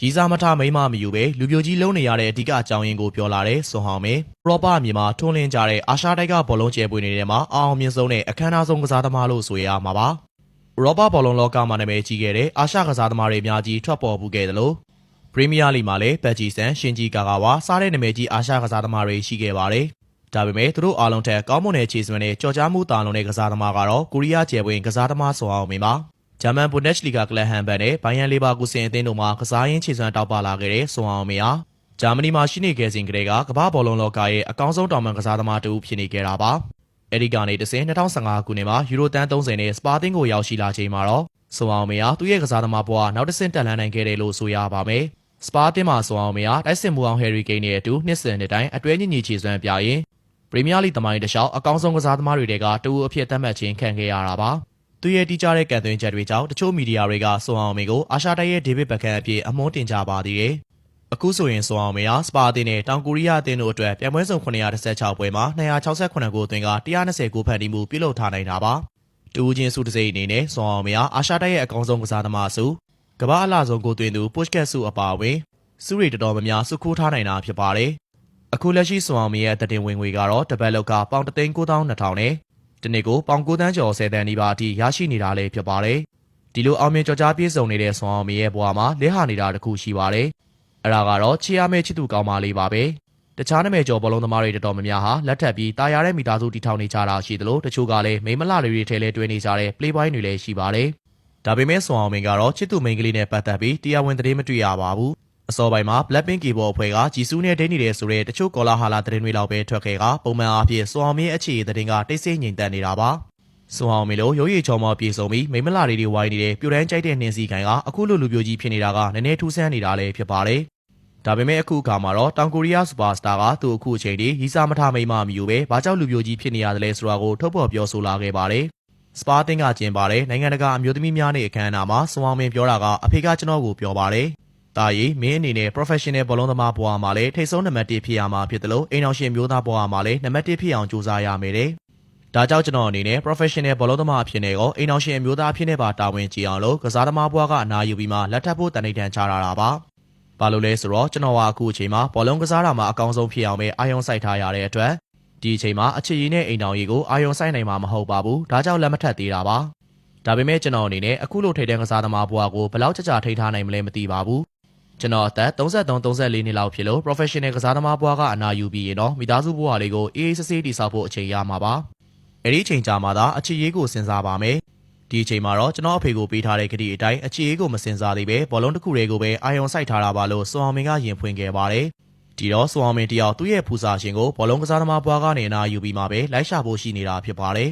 ရီစာမထမိမ့်မမယူပဲလူပြိုကြီးလုံးနေရတဲ့အဓိကအကြောင်းရင်းကိုပြောလာတဲ့ဆွန်ဟောင်မင်းပရောပအမြန်မာထွန်းလင်းကြတဲ့အာရှတိုက်ကဘောလုံးကျဲပွေနေတဲ့မှာအအောင်မြင့်ဆုံးနဲ့အခမ်းအနားဆုံးကစားသမားလို့ဆိုရမှာပါဥရောပဘောလုံးလောကမှာနာမည်ကြီးခဲ့တဲ့အာရှကစားသမားတွေအများကြီးထွက်ပေါ်မှုခဲ့တယ်လို့ပရီးမီးယားလိမှာလည်းဘက်ဂျီဆန်ရှင်ဂျီကာကာဝါစားတဲ့နာမည်ကြီးအာရှကစားသမားတွေရှိခဲ့ပါတယ်ဒါပေမဲ့သူတို့အားလုံးထက်ကောင်းမွန်တဲ့ခြေစွမ်းနဲ့ကြော်ကြားမှုတာလုံးတဲ့ကစားသမားကတော့ကိုရီးယားကျယ်ပွင့်ကစားသမားဆွန်အောင်မင်းပါ ဂျာမန်ဘွန်ဒက်ရှ်လီဂါကလပ်ဟမ်ဘတ်နဲ့ဘိုင်ယန်လေဘာကူစင်အသင်းတို့မှကစားရင်းခြေစွမ်းတောက်ပလာခဲ့တဲ့ဆွန်အောင်မင်းဟာဂျာမနီမှာရှိနေခဲ့စဉ်ကတည်းကကမ္ဘာဘောလုံးလောကရဲ့အကောင်းဆုံးတောင်ပန်ကစားသမားတစ်ဦးဖြစ်နေခဲ့တာပါအဲဒီကနေတစဉ်2015ခုနှစ်မှာယူရိုတန်း30နဲ့စပါတင်ကိုရောက်ရှိလာချိန်မှာတော့ဆွန်အောင်မင်းဟာသူ့ရဲ့ကစားသမားဘဝနောက်တစ်ဆင့်တက်လှမ်းနိုင်ခဲ့တယ်လို့ဆိုရပါမယ်စပါတင်မှာဆွန်အောင်မင်းဟာတိုက်စစ်မှုအောင်ဟယ်ရီကိန်းနဲ့အတူနှစ်စဉ်နှစ်တိုင်းအတွဲညင်ညီခြေစွမ်းပြရင်ပရီးမီးယားလိသမိုင်းတစ်လျှောက်အကောင်းဆုံးကစားသမားတွေတဲကတူအဖြစ်သတ်မှတ်ခြင်းခံခဲ့ရတာပါ။ သူရဲ့တီးကြတဲ့ကန်သွင်းချက်တွေကြောင့်တချို့မီဒီယာတွေကဆွန်အောင်မင်းကိုအာရှတိုက်ရဲ့ဒေးဗစ်ဘက်ခန်အဖြစ်အမွှန်းတင်ကြပါသေးတယ်။အခုဆိုရင်ဆွန်အောင်မင်းဟာစပါအသင်းနဲ့တောင်ကိုရီးယားအသင်းတို့အတွက်ပြိုင်ပွဲစုံ916ပွဲမှာ268ဂိုးသွင်းက120ဂိုးဖန်တီးမှုပြုလုပ်ထားနိုင်တာပါ။တူးချင်းစုတစိမ့်အနေနဲ့ဆွန်အောင်မင်းဟာအာရှတိုက်ရဲ့အကောင်းဆုံးကစားသမားစုကမ္ဘာအလားဆုံးဂိုးသွင်းသူပုရှ်ကက်စုအပါအဝင်စုရီတော်တော်များများစုခိုးထားနိုင်တာဖြစ်ပါတယ်။အခုလက်ရှိဆွန်အောင်မီရဲ့တတင်ဝင်ငွေကတော့တပတ်လောက်ကပေါင်3သိန်း9200နဲ့ ဒီနေ့ကိုပေါင်9တန်းကျော်10တန်းနီးပါးအထိရရှိနေတာလည်းဖြစ်ပါတယ်။ဒီလိုအောင်မြင်ကြော်ကြားပြည့်စုံနေတဲ့ဆွန်အောင်မီရဲ့ဘဝမှာလက်ဟာနေတာတစ်ခုရှိပါတယ်။အဲ့ဒါကတော့ချီရမဲချစ်သူကောင်းမလေးပါပဲ။တခြားနာမည်ကျော်ဘောလုံးသမားတွေတော်တော်များများဟာလက်ထပ်ပြီးတာယာတဲ့မိသားစုတီထောင်နေကြတာရှိသလိုတချို့ကလည်းမိမလတွေတွေထဲလဲတွဲနေကြတဲ့ playboy တွေလည်းရှိပါတယ်။ဒါပေမဲ့ဆွန်အောင်မင်ကတော့ချစ်သူမိန်းကလေးနဲ့ပတ်သက်ပြီးတရားဝင်သတင်းမတွေ့ရပါဘူး။ အစောပိုင်းမှာ Blackpink ကေဘောအဖွဲ့ကဂျီဆူးနဲ့ဒိတ်နေတဲ့ဆိုတဲ့တချို့ကောလာဟာလာသတင်းတွေလောက်ပဲထွက်ခဲ့ကပုံမှန်အားဖြင့်စွန်အောင်မင်းအခြေအသတင်းကတိတ်ဆိတ်ငြိမ်သက်နေတာပါစွန်အောင်မင်းလိုရိုးရီချော်မော်ပြေဆုံးပြီးမိမလာတွေတွေဝိုင်းနေတဲ့ပြိုတန်းကြိုက်တဲ့နှင်းစည်းခိုင်ကအခုလိုလူပြိုကြီးဖြစ်နေတာကနည်းနည်းထူးဆန်းနေတာလည်းဖြစ်ပါတယ်ဒါပေမဲ့အခုအခါမှာတော့တောင်ကိုရီးယားစူပါစတာကသူ့အခုအချိန်ထိရီစာမထမိန်မမယူပဲဘာကြောင့်လူပြိုကြီးဖြစ်နေရတယ်လဲဆိုတာကိုထုတ်ဖော်ပြောဆိုလာခဲ့ပါတယ်စပါတင်ကကျင်းပါတယ်နိုင်ငံတကာအမျိုးသမီးများနေ့အခမ်းအနားမှာစွန်အောင်မင်းပြောတာကအဖေကကျွန်တော်ကိုပြောပါတယ်။ တာရီမင်းအနေနဲ့ professional ဘောလုံးသမားဘဝမှာလည်းထိတ်ဆုံးနံပါတ်1ဖြစ်ရမှာဖြစ်တယ်လို့အိမ်အောင်ရှင်မျိုးသားဘဝမှာလည်းနံပါတ်1ဖြစ်အောင်ကြိုးစားရမယ်တဲ့။ဒါကြောင့်ကျွန်တော်အနေနဲ့ professional ဘောလုံးသမားအဖြစ်နဲ့ရောအိမ်အောင်ရှင်မျိုးသားအဖြစ်နဲ့ပါတာဝန်ကြည့်အောင်လို့ကစားသမားဘဝကအနာယူပြီးမှလက်ထပ်ဖို့တန်ဋိဌာန်ချတာတာပါ။ဘာလို့လဲဆိုတော့ကျွန်တော်ကအခုအချိန်မှာဘောလုံးကစားတာမှာအကောင်းဆုံးဖြစ်အောင်ပဲအာရုံစိုက်ထားရတဲ့အတွက်ဒီအချိန်မှာအခြေရည်နဲ့အိမ်တော်ကြီးကိုအာရုံစိုက်နိုင်မှာမဟုတ်ပါဘူး။ဒါကြောင့်လက်မထပ်သေးတာပါ။ဒါပေမဲ့ကျွန်တော်အနေနဲ့အခုလိုထိတ်တန်းကစားသမားဘဝကိုဘယ်လောက်ကြကြထိထားနိုင်မလဲမသိပါဘူး။ ကျွန်တော်အသက်33 34နှစ်လောက်ဖြစ်လို့ professional ကစားသမားဘဝကအနာယူပြီးရင်တော့မိသားစုဘဝလေးကိုအေးအေးဆေးဆေးတည်ဆောက်ဖို့အချိန်ရမှာပါ။အဲ့ဒီအချိန်ကြာမှသာအခြေရေးကိုစဉ်းစားပါမယ်။ဒီအချိန်မှာတော့ကျွန်တော်အဖေကိုပေးထားတဲ့ကတိအတိုင်းအခြေရေးကိုမစင်စားသေးပဲဘောလုံးတစ်ခုတည်းကိုပဲအာယုံစိုက်ထားတာပါလို့စွန်အောင်မင်ကရင်ဖွင့်ခဲ့ပါတယ်။ဒီတော့စွန်အောင်မင်တယောက်သူ့ရဲ့ဖူစာရှင်ကိုဘောလုံးကစားသမားဘွားကနေအနာယူပြီးမှပဲလိုက်ရှာဖို့ရှိနေတာဖြစ်ပါတယ်